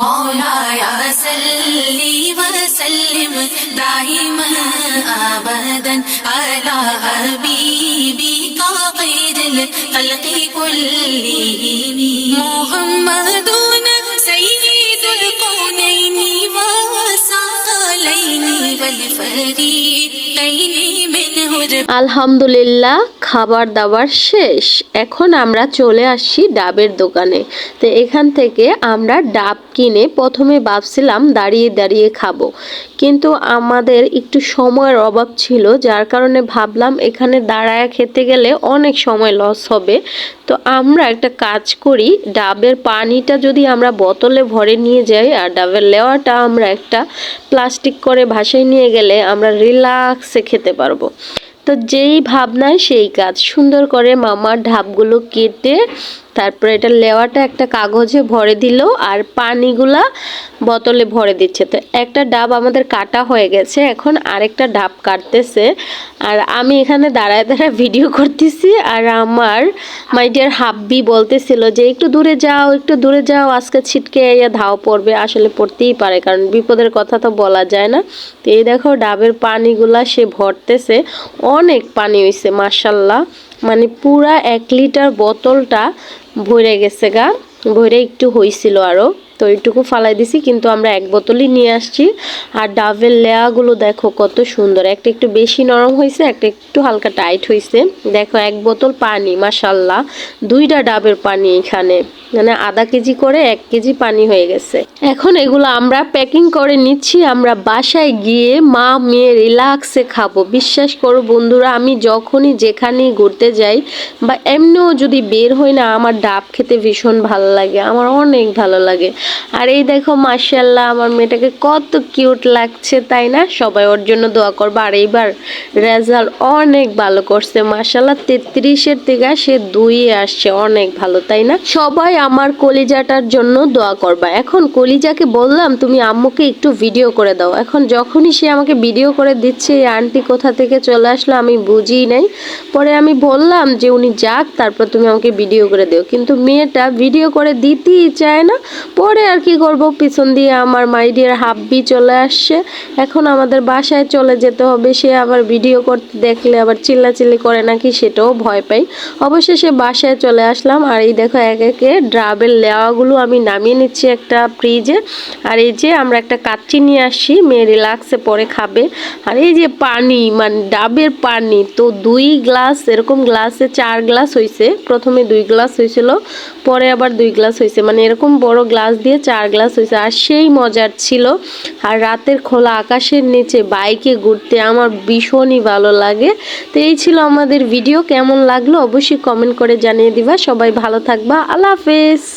مولاي صلي وسلم دائما ابدا على حبيبك خير الخلق كلهم. محمد سيد الكونين والثقلين والفريقين. আলহামদুলিল্লাহ, খাবার দাবার শেষ। এখন আমরা চলে আসছি ডাবের দোকানে। তো এখান থেকে আমরা ডাব কিনে প্রথমে ভাবছিলাম দাঁড়িয়ে দাঁড়িয়ে খাব। কিন্তু আমাদের একটু সময়ের অভাব ছিল, যার কারণে ভাবলাম এখানে দাঁড়ায় খেতে গেলে অনেক সময় লস হবে। তো আমরা একটা কাজ করি, ডাবের পানিটা যদি আমরা বোতলে ভরে নিয়ে যাই, আর ডাবের লেওয়াটা আমরা একটা প্লাস্টিক করে ভাসায় নিয়ে গেলে আমরা রিল্যাক্সে খেতে পারব। তো যেই ভাবনায় সেই কাজ। সুন্দর করে মামার ঢাপগুলো কেটে তারপরে এটা লেওয়াটা একটা কাগজে ভরে দিল আর পানিগুলা বোতলে ভরে দিচ্ছে। তো একটা ডাব আমাদের কাটা হয়ে গেছে, এখন আরেকটা ডাব কাটতেছে। আর আমি এখানে দাঁড়ায় দাঁড়ায় ভিডিও করতেছি আর আমার মাই ডিয়ার হাব্বি বলতেছিল যে, একটু দূরে যাও, একটু দূরে যাও, আজকে ছিটকে ইয়া ধাও পড়বে। আসলে পড়তেই পারে, কারণ বিপদের কথা তো বলা যায় না। তো এই দেখো ডাবের পানিগুলা সে ভরতেছে, অনেক পানি হয়েছে মার্শাল্লাহ মানে পুরা এক লিটার বোতলটা ভরে গেছে গা। ভরে একটু হয়েছিল আরও তো এইটুকু ফালাই দিছি, কিন্তু আমরা এক বোতলই নিয়ে আসছি। আর ডাবের লেয়াগুলো দেখো কত সুন্দর। একটা একটু বেশি নরম হয়েছে একটা একটু হালকা টাইট হয়েছে দেখো, এক বোতল পানি মাসাল্লাহ দুইটা ডাবের পানি এখানে। মানে আধা কেজি করে এক কেজি পানি হয়ে গেছে। এখন এগুলো আমরা প্যাকিং করে নিচ্ছি, আমরা বাসায় গিয়ে মা মেয়ে রিল্যাক্সে খাব। বিশ্বাস করো বন্ধুরা, আমি যখনই যেখানেই ঘুরতে যাই বা এমনিও যদি বের হই না, আমার ডাব খেতে ভীষণ ভালো লাগে, আমার অনেক ভালো লাগে। আর এই দেখো মার্শাল্লাহ আমার মেয়েটাকে কত কিউট লাগছে, তাই না? সবাই ওর জন্য দোয়া করব। আর এইবার রেজাল্ট অনেক ভালো করছে মার্শাল্লাহ তেত্রিশের থেকে সে দুই আসছে, অনেক ভালো, তাই না? সবাই আমার কলিজাটার জন্য দোয়া করবা। এখন কলিজাকে বললাম, তুমি আম্মুকে একটু ভিডিও করে দাও। এখন যখনই সে আমাকে ভিডিও করে দিচ্ছে, এই আন্টি কোথা থেকে চলে আসলো আমি বুঝিই নাই। পরে আমি বললাম যে, উনি যাক, তারপর তুমি আমাকে ভিডিও করে দিও। কিন্তু মেয়েটা ভিডিও করে দিতেই চায় না। পরে আর কি করব? পিছন দিয়ে আমার মাইডিয়ার হাব্বি চলে আসছে। এখন আমাদের বাসায় চলে যেতে হবে। সে আবার ভিডিও করতে দেখলে আবার চিল্লাচিল্লি করে নাকি, সেটাও ভয় পাই। অবশেষে বাসায় চলে আসলাম। আর এই দেখো, এক একে ড্রাবের লেওয়াগুলো আমি নামিয়ে নিচ্ছি একটা ফ্রিজে আর এই যে আমরা একটা কাচ্চি নিয়ে আসছি মেয়ে রিল্যাক্সে পরে খাবে। আর এই যে পানি মানে ডাবের পানি, তো দুই গ্লাস এরকম গ্লাসে চার গ্লাস হয়েছে প্রথমে দুই গ্লাস হয়েছিল পরে আবার দুই গ্লাস হয়েছে মানে এরকম বড় গ্লাস দিয়ে চার গ্লাস হয়েছে আর সেই মজার ছিল, আর রাতের খোলা আকাশের নিচে বাইকে ঘুরতে আমার ভীষণই ভালো লাগে। তো এই ছিল আমাদের ভিডিও কেমন লাগল অবশ্যই কমেন্ট করে জানিয়ে দিবা। সবাই ভালো থাকবা। আল্লাহ হাফেজ